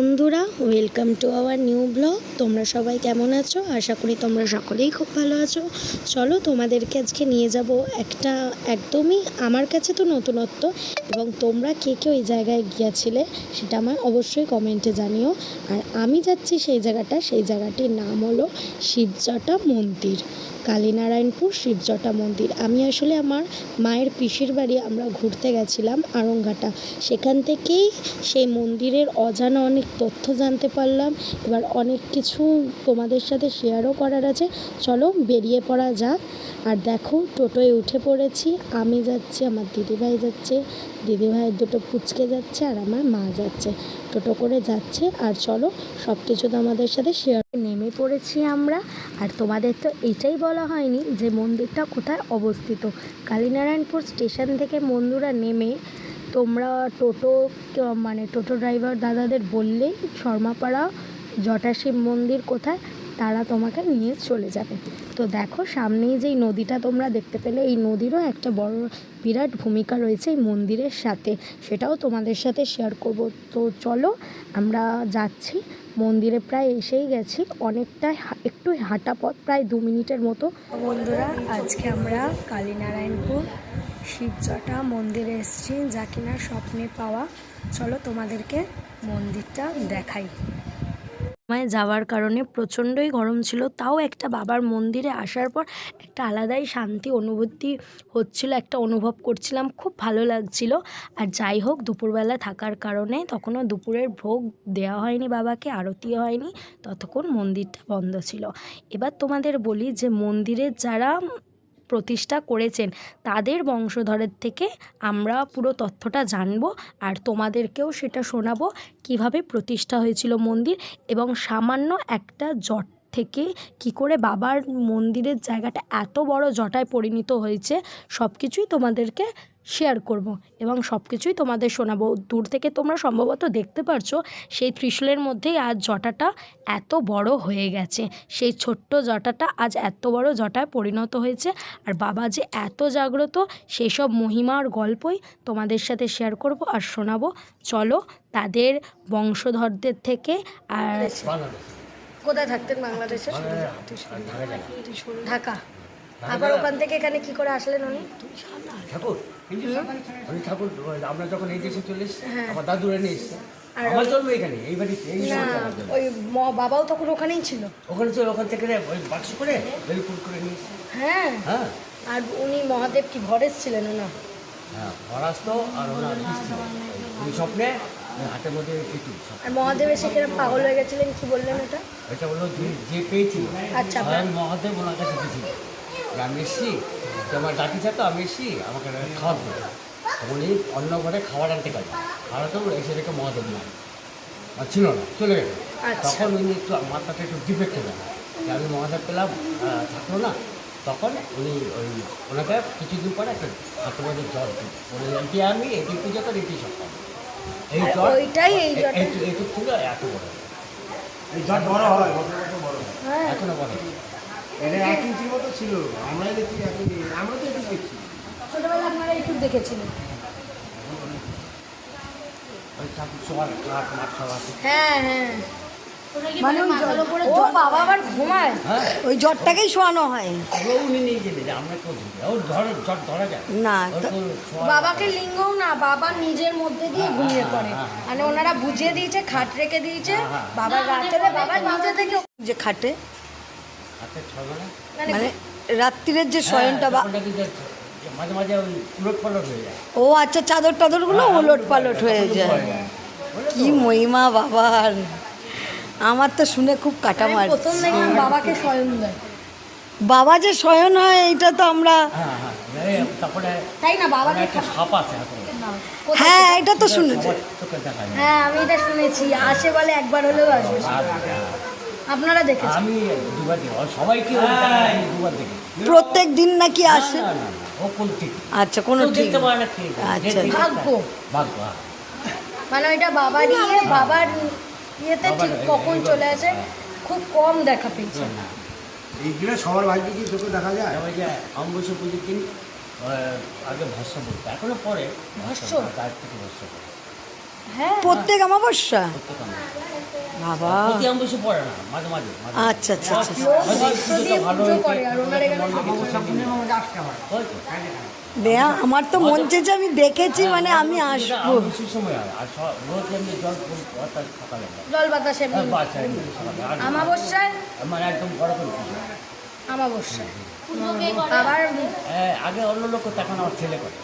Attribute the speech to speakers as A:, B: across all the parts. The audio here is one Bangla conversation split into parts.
A: বন্ধুরা welcome to our new blog তোমরা সবাই কেমন আছো? আশা করি তোমরা সকলেই খুব ভালো আছো। চলো তোমাদেরকে আজকে নিয়ে যাব একটা একদমই আমার কাছে তো নতুনত্ব, এবং তোমরা কে কে ওই জায়গায় গিয়েছিলে সেটা আমার অবশ্যই কমেন্টে জানিও। আর আমি যাচ্ছি সেই জায়গাটা, সেই জায়গাটির নাম হলো শিবজটা মন্দির। কালীনারায়ণপুর শিবজটা মন্দির। আমি আসলে আমার মায়ের পিসির বাড়ি আমরা ঘুরতে গেছিলাম আরংঘাটা সেখান থেকেই সেই মন্দিরের অজানা অনেক তথ্য জানতে পারলাম। এবার অনেক কিছু তোমাদের সাথে শেয়ারও করার আছে। চলো বেরিয়ে পড়া যাক। আর দেখো টোটোয় উঠে পড়েছি। আমি যাচ্ছি, আমার দিদিভাই যাচ্ছে। দিদিভাইয়ের দুটো পুচকে যাচ্ছে আর আমার মা যাচ্ছে। টোটো করে যাচ্ছে। আর চলো, সব কিছু তো আমাদের সাথে শেয়ার নেমে পড়েছি আমরা। আর তোমাদের তো এটাই বলা হয়নি যে মন্দিরটা কোথায় অবস্থিত। কালীনারায়ণপুর স্টেশন থেকে মন্দুরা নেমে তোমরা টোটো মানে টোটো ড্রাইভার দাদাদের বললেই শর্মাপাড়া, জটাশিব মন্দির কোথায়? তারা তোমাকে নিয়ে চলে যাবে। তো দেখো, সামনেই যেই নদীটা তোমরা দেখতে পেলে, এই নদীরও একটা বড় বিরাট ভূমিকা রয়েছে এই মন্দিরের সাথে। সেটাও তোমাদের সাথে শেয়ার করব। তো চলো, আমরা যাচ্ছি। মন্দিরে প্রায় এসেই গেছি। অনেকটাই একটু হাঁটা পথ, প্রায় দু মিনিটের মতো। বন্ধুরা, আজকে আমরা কালীনারায়ণপুর শিবজটা মন্দিরে এসেছি, যা কিনা স্বপ্নে পাওয়া। চলো তোমাদেরকে মন্দিরটা দেখাই। সময় যাওয়ার কারণে প্রচণ্ডই গরম ছিল, তাও একটা বাবার মন্দিরে আসার পর একটা আলাদাই শান্তি অনুভূতি হচ্ছিল, একটা অনুভব করছিলাম, খুব ভালো লাগছিল। আর যাই হোক, দুপুরবেলা থাকার কারণে তখনও দুপুরের ভোগ দেওয়া হয়নি বাবাকে আরতিও হয়নি, ততক্ষণ মন্দিরটা বন্ধ ছিল। এবার তোমাদের বলি যে মন্দিরের যারা প্রতিষ্ঠা করেছেন। তাদের বংশধরের থেকে আমরা পুরো তথ্যটা জানব আর তোমাদেরকেও সেটা শোনাবো, কীভাবে প্রতিষ্ঠা হয়েছিল মন্দির এবং সামান্য একটা জট থেকে কি করে বাবার মন্দিরের জায়গাটা এত বড় জটায় পরিণত হয়েছে, সব কিছুই তোমাদেরকে শেয়ার করব এবং সব কিছুই তোমাদের শোনাবো। দূর থেকে তোমরা সম্ভবত দেখতে পারছ, সেই ত্রিশূলের মধ্যেই আজ জটাটা এত বড় হয়ে গেছে। সেই ছোট্ট জটাটা আজ এত বড় জটায় পরিণত হয়েছে। আর বাবা যে এত জাগ্রত সেই সব মহিমার গল্পই তোমাদের সাথে শেয়ার করব আর শোনাবো। চলো তাদের বংশধরদের থেকে আর কোথায় থাকতেন বাংলাদেশে? ঢাকা। আবার ওখান থেকে এখানে কি করে আসলেন উনি?
B: ঠাকুর আমি ঠাকুর আমরা যখন এই দেশে চলে এসেছি
A: হ্যাঁ।
B: আমার দাদুরা নিয়ে এসছে। আমার জন্ম এখানে এই বাড়িতে এই
A: না
B: শহরে আমার জন্ম।
A: ওই বাবাও তখন ওখানেই ছিল।
B: ওখানে ওখান থেকে ওই বাক্স করে বেলপুর করে নিয়ে
A: হ্যাঁ।
B: হ্যাঁ।
A: আর উনি মহাদেব কি ভরেস ছিলেন না?
B: হ্যাঁ পরাস্ত আর ওনার স্বপ্নে হাতের মধ্যে
A: আর মহাদেব এসে কিরম পাগল হয়ে গেছিলেন কি বললেন এটা
B: এটা হলো যে পেয়েছি
A: আচ্ছা।
B: স্বয়ং মহাদেব ওনার কাছে গেছিল। আমি এসছি যে আমার ডাকি থাকতো আমি এসছি আমাকে দেবে উনি অন্য ঘরে খাবার আনতে গেল। তো এসে রেখে মহাদেব না আর ছিল না চলে গেল
A: আচ্ছা।
B: তখন উনি একটু মাথাটা একটু ডিফেক্ট হয়ে গেল আমি মহাদেব পেলাম থাকল না। তখন উনি ওই ওনাকে কিছুদিন পরে একটা মধ্যে জ্বর বলে এটি আমি এটি পুজো করি এটি সব। এই
A: আর
B: জ্বর
A: ওইটাই এই
B: এইটুক ছিল এত বড়।
C: এই জট বড় হয় বছর বড় হয়।
A: হ্যাঁ।
B: এখনও বড়
C: এটা এক ইঞ্চির মতো ছিল আমরাই দেখছি এক ইঞ্চি আমরা তো একটু দেখছি।
A: ছোটবেলা আপনারা একটু দেখেছিলেন। হ্যাঁ হ্যাঁ। মানে ওই ও বাবা আবার ঘুমায়।
B: হ্যাঁ।
D: ওই জ্বরটাকেই শোয়ানো হয়।
B: না।
A: বাবাকে লিঙ্গও না বাবা নিজের মধ্যে দিয়ে ঘুমিয়ে পড়ে।
B: হ্যাঁ, হ্যাঁ।
A: মানে ওনারা বুঝিয়ে দিয়েছে খাট রেখে দিয়েছে। বাবা রাত্রে বাবা নিজে থেকে
D: যে খাটে?
A: মানে
D: মানে রাত্রিরের যে শয়নটা বা ও আচ্ছা চাদর টাদরগুলো
B: হ্যাঁ,
D: উলট পালট হয়ে যায়।
B: বুঝলে
D: কি মহিমা বাবার। আমার তো শুনে খুব কাটা মার।
A: প্রথম দেখলাম বাবাকে স্বয়ং দেয়।
D: বাবা যে শয়ন হয় এটা তো আমরা
B: হ্যাঁ হ্যাঁ তারপরে
A: তাই না বাবাকে। কোথায়-
D: হ্যাঁ এটা তো শুনেছি।
A: হ্যাঁ আমি এটা শুনেছি। আসে বলে একবার হলেও আসবে।
B: হ্যাঁ,
A: আপনারা দেখেছেন?
B: আমি দুবার সবাই কি ওই জায়গায় আমি দুবার দেখি।
D: প্রত্যেক দিন নাকি আসে? আচ্ছা কোনো ঠিক আচ্ছা।
B: যে
A: ভাগ্য।
B: ভাগ্য হ্যাঁ।
A: মানে ওইটা বাবার ইয়ে বাবার ইয়েতে ঠিক কখন চলে আসে খুব কম দেখা পেয়েছে
B: না।
C: এইগুলো সবার ভাগ্যে কি চোখে দেখা যায়
B: ওই যে অম্বুসা পুজোর দিন আহ, আগে ভস্য বলতো এখনও পরে
A: ভস্য?
B: তার থেকে ভস্য
D: প্রত্যেক অমাবস্যা? বাবা। আচ্ছা আচ্ছা আচ্ছা। আমার তো মন চেয়েছে আমি দেখেছি মানে আমি আসব।
B: হয়। জল হয়।
E: বাতাসে
B: হ্যাঁ,
E: আমাবস্যায়
B: মানে একদম।
E: আমাবস্যায় আবার
B: হ্যাঁ, আগে অন্য লোক করতো, এখন আমার ছেলে করে?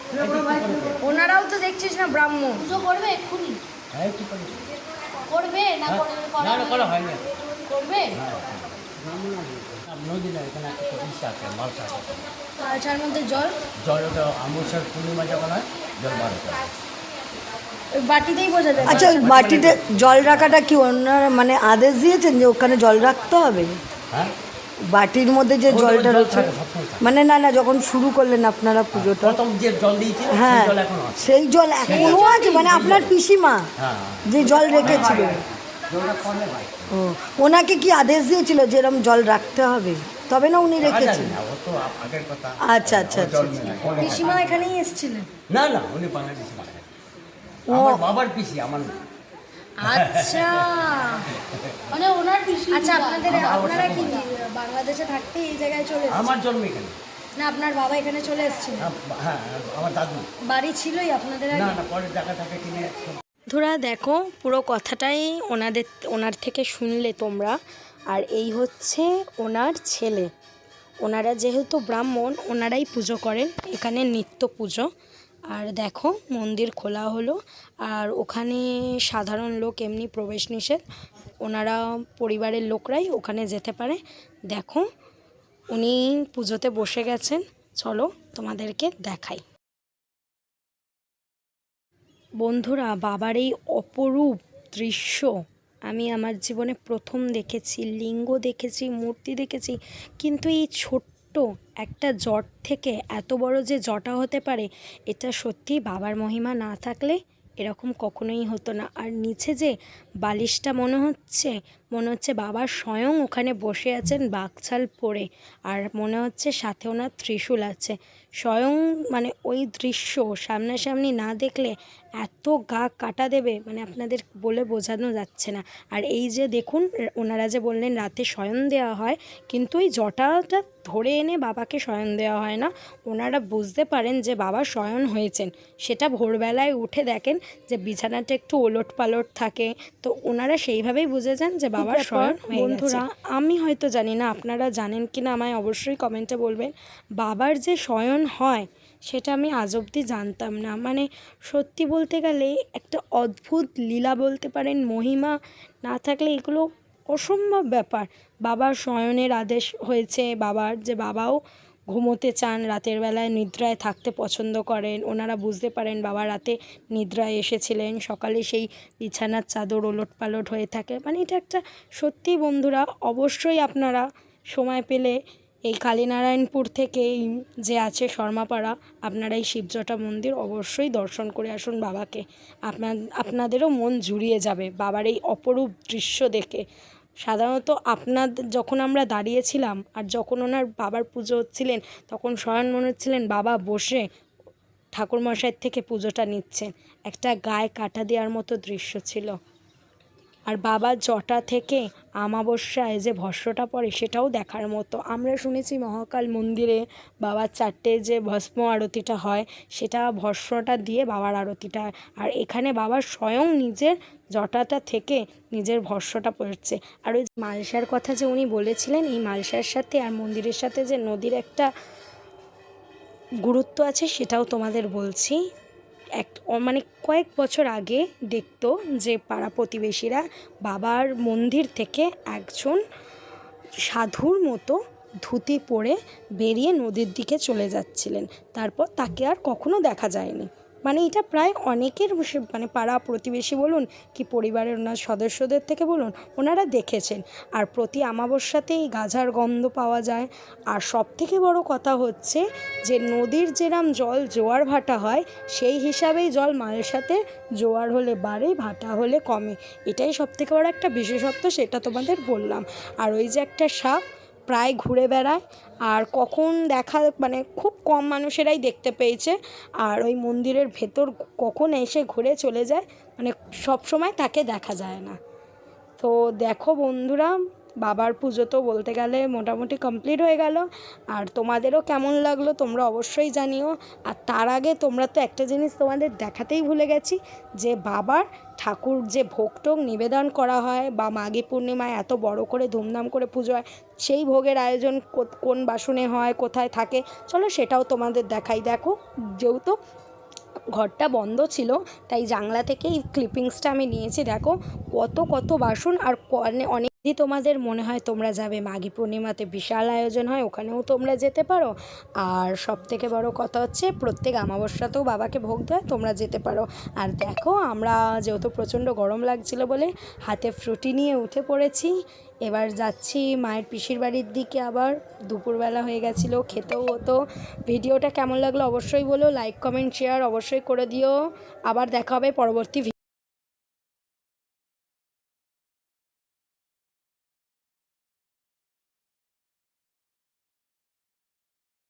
E: ওনারাও তো দেখছিস না ব্রাহ্মণ।
F: পুজো করবে এক্ষুনি?
B: হ্যাঁ, কি করে?
F: করবে না করে-
B: না, না,
F: করবে।
B: নদী না এখানে একটা ইস আছে মালসা আছে।
E: মধ্যে জল?
B: জল ওটা আমবস্যার পূর্ণিমা যখন হয় জল বার হতে।
E: ওই বাটিতেই বোঝা যায়।
D: আচ্ছা ওই মাটিতে জল রাখাটা কি ওনারা মানে আদেশ দিয়েছেন যে ওখানে জল রাখতে হবে?
B: হ্যাঁ
D: বাটির মধ্যে যে জলটা রয়েছে। মানে না না যখন শুরু করলেন আপনারা পুজোটা
B: প্রথম যে জল দিয়েছিল সেই
D: হ্যাঁ
B: জল এখন আছে।
D: সেই জল এখনও আছে মানে আপনার পিসিমা
B: হ্যাঁ।
D: যে জল রেখেছিল। ও ওনাকে কি আদেশ দিয়েছিল যে এরকম জল রাখতে হবে? তবে না উনি রেখেছেন। আচ্ছা আচ্ছা আচ্ছা আচ্ছা।
E: পিসিমা এখানেই এসেছিলেন?
B: না না উনি বাংলাদেশি। আমার বাবার পিসি আমার না।
E: আচ্ছা।
F: মানে ওনার
E: আচ্ছা আপনাদের আপনারা কি বাংলাদেশে থাকতে এই জায়গায় চলে এসেছেন?
B: আমার জন্ম এখানে।
E: না আপনার বাবা এখানে চলে এসেছিলেন
B: হ্যাঁ, আমার দাদু।
E: বাড়ি ছিলই আপনাদের
B: না
E: আগে?
B: না পরে জায়গা থাকে কিনে
A: বন্ধুরা দেখো পুরো কথাটাই ওনাদের ওনার থেকে শুনলে তোমরা। আর এই হচ্ছে ওনার ছেলে। ওনারা যেহেতু ব্রাহ্মণ ওনারাই পুজো করেন। এখানে নিত্য পুজো। আর দেখো, মন্দির খোলা হলো। আর ওখানে সাধারণ লোক এমনি প্রবেশ নিষেধ। ওনারা পরিবারের লোকরাই ওখানে যেতে পারে। দেখো, উনি পুজোতে বসে গেছেন। চলো তোমাদেরকে দেখাই। বন্ধুরা, বাবার এই অপরূপ দৃশ্য আমি আমার জীবনে প্রথম দেখেছি, লিঙ্গ দেখেছি, মূর্তি দেখেছি। কিন্তু এই ছোট্ট একটা জট থেকে এত বড় যে জটা হতে পারে, এটা সত্যি বাবার মহিমা না থাকলে এরকম কখনোই হতো না। আর নিচে যে বালিশটা মনে হচ্ছে? মনে হচ্ছে বাবা স্বয়ং ওখানে বসে আছেন বাকছাল পরে। আর মনে হচ্ছে সাথে ওনার ত্রিশূল আছে। স্বয়ং মানে ওই দৃশ্য সামনাসামনি না দেখলে এত গা কাটা দেবে মানে আপনাদের বলে বোঝানো যাচ্ছে না। আর এই যে দেখুন, ওনারা যে বললেন রাতে শয়ন দেওয়া হয়, কিন্তু ওই জটাটা ধরে এনে বাবাকে শয়ন দেওয়া হয় না। ওনারা বুঝতে পারেন যে বাবা শয়ন হয়েছেন। সেটা ভোরবেলায় উঠে দেখেন যে বিছানাটা একটু ওলট পালট থাকে, তো ওনারা সেইভাবেই বুঝে যান যে বাবার শয়ন বন্ধুরা। আমি হয়তো জানি না আপনারা জানেন কি না আমায় অবশ্যই কমেন্টে বলবেন। বাবার যে শয়ন হয় সেটা আমি আজ অবধি জানতাম না। মানে সত্যি বলতে গেলে একটা অদ্ভুত লীলা বলতে পারেন মহিমা না থাকলে এগুলো অসম্ভব ব্যাপার। বাবার শয়নের আদেশ হয়েছে বাবার যে বাবাও ঘুমোতে চান, রাতের বেলায় নিদ্রায় থাকতে পছন্দ করেন। ওনারা বুঝতে পারেন, বাবা রাতে নিদ্রায় এসেছিলেন, সকালে সেই বিছানার চাদর ওলট পালট হয়ে থাকে। মানে এটা একটা সত্যি বন্ধুরা, অবশ্যই আপনারা সময় পেলে এই কালীনারায়ণপুর থেকে যে আছে শর্মাপাড়া, আপনারা এই শিবজটা মন্দির অবশ্যই দর্শন করে আসুন বাবাকে। আপনার আপনাদেরও মন জুড়িয়ে যাবে বাবার এই অপরূপ দৃশ্য দেখে। সাধারণত আপনার যখন আমরা দাঁড়িয়েছিলাম আর যখন ওনার বাবার পুজো হচ্ছিলেন, তখন স্বয়ং মনে হচ্ছিলেন বাবা, বসে ঠাকুরমশাইয়ের থেকে পুজোটা নিচ্ছেন। একটা গায়ে কাটা দেওয়ার মতো দৃশ্য ছিল। আর বাবার জটা থেকে আমাবস্যায় যে ভস্মটা পড়ে সেটাও দেখার মতো। আমরা শুনেছি মহাকাল মন্দিরে বাবার চারটে যে ভস্ম আরতিটা হয়, সেটা ভস্মটা দিয়ে বাবার আরতিটা হয়। আর এখানে বাবার স্বয়ং নিজের জটাটা থেকে নিজের ভস্মটা পড়ছে। আর ওই মালসার কথা যে উনি বলেছিলেন, এই মালসার সাথে আর মন্দিরের সাথে যে নদীর একটা গুরুত্ব আছে, সেটাও তোমাদের বলছি। এক মানে কয়েক বছর আগে দেখতো যে পাড়া প্রতিবেশীরা বাবার মন্দির থেকে একজন সাধুর মতো ধুতি পরে বেরিয়ে নদীর দিকে চলে যাচ্ছিলেন। তারপর তাকে আর কখনো দেখা যায়নি। মানে এটা প্রায় অনেকের মানে পাড়া প্রতিবেশী বলুন কি পরিবারের ওনার সদস্যদের থেকে বলুন, ওনারা দেখেছেন। আর প্রতি আমাবস্যাতেই গাঝার গন্ধ পাওয়া যায়। আর সব থেকে বড় কথা হচ্ছে যে নদীর যেরাম জল জোয়ার ভাটা হয়, সেই হিসাবেই জল মালসাতে জোয়ার হলে বাড়ে, ভাটা হলে কমে। এটাই সব থেকে বড় একটা বিশেষত্ব, সেটা তোমাদের বললাম। আর ওই যে একটা সাপ প্রায় ঘুরে বেড়ায় আর কখন দেখা মানে খুব কম মানুষেরাই দেখতে পেয়েছে। আর ওই মন্দিরের ভেতর কখন এসে ঘুরে চলে যায় মানে সবসময় তাকে দেখা যায় না। তো দেখো বন্ধুরা বাবার পুজো তো বলতে গেলে মোটামুটি কমপ্লিট হয়ে গেল। আর তোমাদেরও কেমন লাগল তোমরা অবশ্যই জানিও। আর তার আগে তোমরা তো একটা জিনিস তোমাদের দেখাতেই ভুলে গেছি, যে বাবার ঠাকুর যে ভোগ টোগ নিবেদন করা হয় বা মাঘী পূর্ণিমায় এত বড় করে ধুমধাম করে পুজো হয়, সেই ভোগের আয়োজন কোন বাসনে হয়, কোথায় থাকে, চলো সেটাও তোমাদের দেখাই। দেখো, যেহেতু ঘরটা বন্ধ ছিল, তাই জানলা থেকে এই ক্লিপিংসটা আমি নিয়েছি। দেখো, কত কত বাসন আর কনে- অনেক যদি তোমাদের মনে হয় তোমরা যাবে, মাঘী পূর্ণিমাতে বিশাল আয়োজন হয়, ওখানেও তোমরা যেতে পারো। আর সব থেকে বড় কথা হচ্ছে, প্রত্যেক অমাবস্যাতেও বাবাকে ভোগ দেয়, তোমরা যেতে পারো। আর দেখো, আমরা যেহেতু প্রচণ্ড গরম লাগছিল বলে হাতে ফ্রুটি নিয়ে উঠে পড়েছি। এবার যাচ্ছি মায়ের পিসির বাড়ির দিকে আবার। দুপুরবেলা হয়ে গেছিল, খেতেও হতো। ভিডিওটা কেমন লাগল অবশ্যই বলো লাইক কমেন্ট শেয়ার অবশ্যই করে দিও। আবার দেখা হবে পরবর্তী